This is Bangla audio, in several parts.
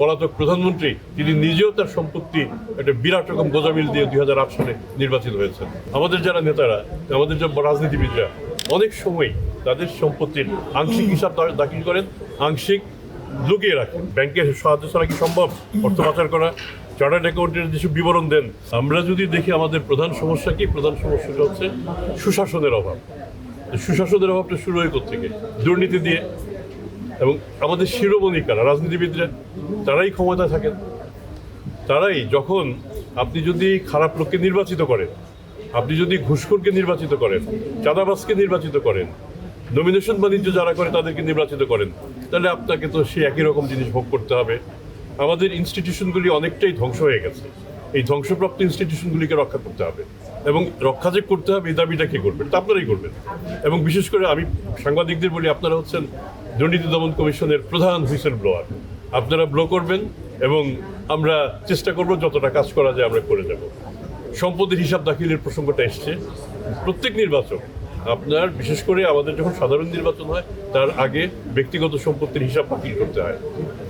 পলাতক প্রধানমন্ত্রী, তিনি নিজেও তার সম্পত্তি একটা বিরাট রকম গোজামিল দিয়ে দুই হাজার আট সালে নির্বাচিত হয়েছেন। আমাদের যারা নেতারা, আমাদের যে রাজনীতিবিদরা, অনেক সময় তাদের সম্পত্তির আংশিক হিসাব দাখিল করেন, আংশিক লুকিয়ে রাখেন। ব্যাংকের সাহায্য ছাড়া কি সম্ভব? অর্থ পাচার করা, চার্টার্ড অ্যাকাউন্টের যেসব বিবরণ দেন, আমরা যদি দেখি আমাদের প্রধান সমস্যা কি? প্রধান সমস্যাটা হচ্ছে সুশাসনের অভাব। সুশাসনের অভাবটা শুরু হয় থেকে দুর্নীতি দিয়ে এবং আমাদের শিরোমণি কারা, রাজনীতিবিদরা, তারাই ক্ষমতায় থাকেন। তারাই যখন আপনি যদি খারাপ লোককে নির্বাচিত করেন, আপনি যদি ঘুষখোরকে নির্বাচিত করেন, চাঁদাবাজকে নির্বাচিত করেন নমিনেশন বাণিজ্য যারা করে তাদেরকে নির্বাচিত করেন, তাহলে আপনাকে তো সে একই রকম জিনিস ভোগ করতে হবে। আমাদের ইনস্টিটিউশনগুলি অনেকটাই ধ্বংস হয়ে গেছে। এই ধ্বংসপ্রাপ্ত ইনস্টিটিউশনগুলিকে রক্ষা করতে হবে। এবং রক্ষা যে করতে হবে, এই দাবিটা কে করবেন তা আপনারাই করবেন। এবং বিশেষ করে আমি সাংবাদিকদের বলি, আপনারা হচ্ছেন দুর্নীতি দমন কমিশনের প্রধান হুইসেল ব্লোয়ার আপনারা ব্লো করবেন এবং আমরা চেষ্টা করব যতটা কাজ করা যায় আমরা করে যাব। সম্পদের হিসাব দাখিলের প্রসঙ্গটা এসছে। প্রত্যেক নির্বাচন আপনার বিশেষ করে আমাদের যখন সাধারণ নির্বাচন হয়, তার আগে ব্যক্তিগত সম্পত্তির হিসাব দাখিল করতে হয়।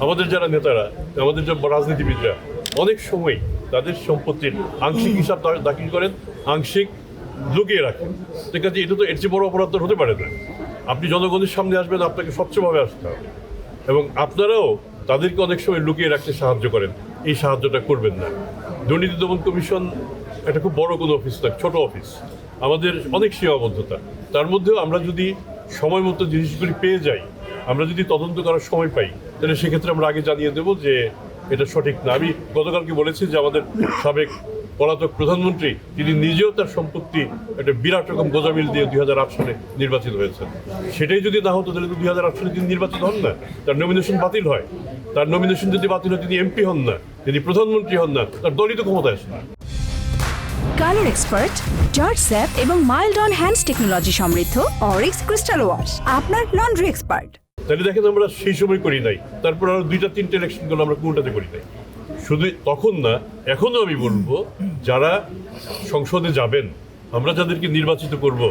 আমাদের যারা নেতারা, আমাদের যে রাজনীতিবিদরা, অনেক সময় তাদের সম্পত্তির আংশিক হিসাব দাখিল করেন, আংশিক লুকিয়ে রাখেন। ঠিক আছে, এটা তো এর চেয়ে বড় অপরাধ হতে পারে না। আপনি জনগণের সামনে আসবেন, আপনাকে স্বচ্ছভাবে আসতে হবে। এবং আপনারাও তাদেরকে অনেক সময় লুকিয়ে রাখতে সাহায্য করেন। এই সাহায্যটা করবেন না। দুর্নীতি দমন কমিশন একটা খুব বড় কোনো অফিস না ছোট অফিস। আমাদের অনেক সীমাবদ্ধতা। তার মধ্যেও আমরা যদি সময় মতো জিনিসগুলি পেয়ে যাই, আমরা যদি তদন্ত করার সময় পাই, তাহলে সেক্ষেত্রে আমরা আগে জানিয়ে দেবো যে এটা সঠিক না। আমি গতকালকে বলেছি যে আমাদের সাবেক পলাতক প্রধানমন্ত্রী তিনি নিজেও তার সম্পত্তি একটা বিরাট রকম গোজামিল দিয়ে দুই হাজার আট সালে নির্বাচিত হয়েছেন। সেটাই যদি না হতো তাহলে দুই সালে তিনি নির্বাচিত হন না। তার নমিনেশন বাতিল হয়। তার নমিনেশন যদি বাতিল হয় তিনি এমপি হন না তিনি প্রধানমন্ত্রী হন না তার দলই তো ক্ষমতায় আসে না। কালার এক্সপার্ট জর্জ স্যাপ এবং মাইল্ড অন হ্যান্ডস টেকনোলজি সমৃদ্ধ অরিক্স ক্রিস্টাল ওয়াশ আপনার লন্ড্রি এক্সপার্ট তাহলে দেখেন আমরা সেই সময় করি নাই। তারপর আরও দুইটা তিনটে ইলেকশন করলে আমরা কোনটাতে করি নাই? শুধু তখন না এখনও আমি বলব যারা সংসদে যাবেন, আমরা যাদেরকে নির্বাচিত করব,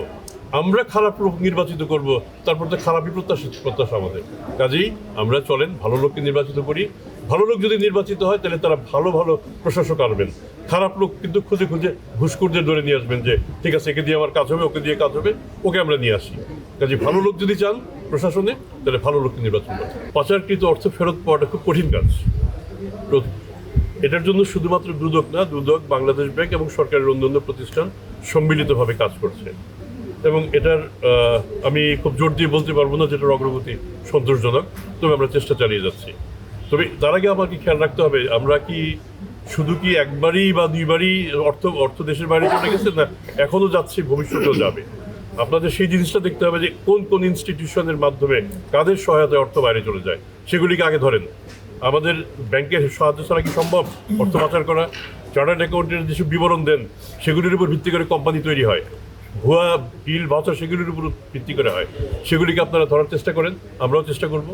আমরা খারাপ লোক নির্বাচিত করব, তারপর তো খারাপই প্রত্যাশা প্রত্যাশা আমাদের। কাজেই আমরা চলেন, ভালো লোককে নির্বাচিত করি। ভালো লোক যদি নির্বাচিত হয়, তাহলে তারা ভালো ভালো প্রশাসক আনবেন। খারাপ লোক কিন্তু খুঁজে খুঁজে ঘুষখোরদের ধরে নিয়ে আসবেন যে, ঠিক আছে, একে দিয়ে আমার কাজ হবে, ওকে দিয়ে কাজ হবে, ওকে আমরা নিয়ে আসি। কাজে ভালো লোক যদি চান প্রশাসনে, তাহলে ভালো লোককে নির্বাচন করেন। পাচারকৃত অর্থ ফেরত পাওয়াটা খুব কঠিন কাজ। এটার জন্য শুধুমাত্র দুদক না, দুদক, বাংলাদেশ ব্যাংক এবং সরকারের অন্যান্য প্রতিষ্ঠান সম্মিলিতভাবে কাজ করছে। এবং এটার আমি খুব জোর দিয়ে বলতে পারব না যেটার অগ্রগতি সন্তোষজনক, তবে আমরা চেষ্টা চালিয়ে যাচ্ছি। তবে তার আগে আমাকে খেয়াল রাখতে হবে, আমরা কি শুধু কি একবারই বা দুইবারই অর্থ অর্থ দেশের বাইরে চলে গেছে না এখনও যাচ্ছে, ভবিষ্যতেও যাবে? আপনাদের সেই জিনিসটা দেখতে হবে যে কোন কোন ইনস্টিটিউশনের মাধ্যমে কাদের সহায়তায় অর্থ বাইরে চলে যায়, সেগুলিকে আগে ধরেন। আমাদের ব্যাংকের সাহায্য ছাড়া কি সম্ভব? অর্থ পাচার করা, চার্টার্ড অ্যাকাউন্টের যেসব বিবরণ দেন, সেগুলির উপর ভিত্তি করে কোম্পানি তৈরি হয়। ভুয়া বিল ভাউচার সেগুলির উপর ভিত্তি করে হয়। সেগুলিকে আপনারা ধরার চেষ্টা করেন, আমরাও চেষ্টা করব।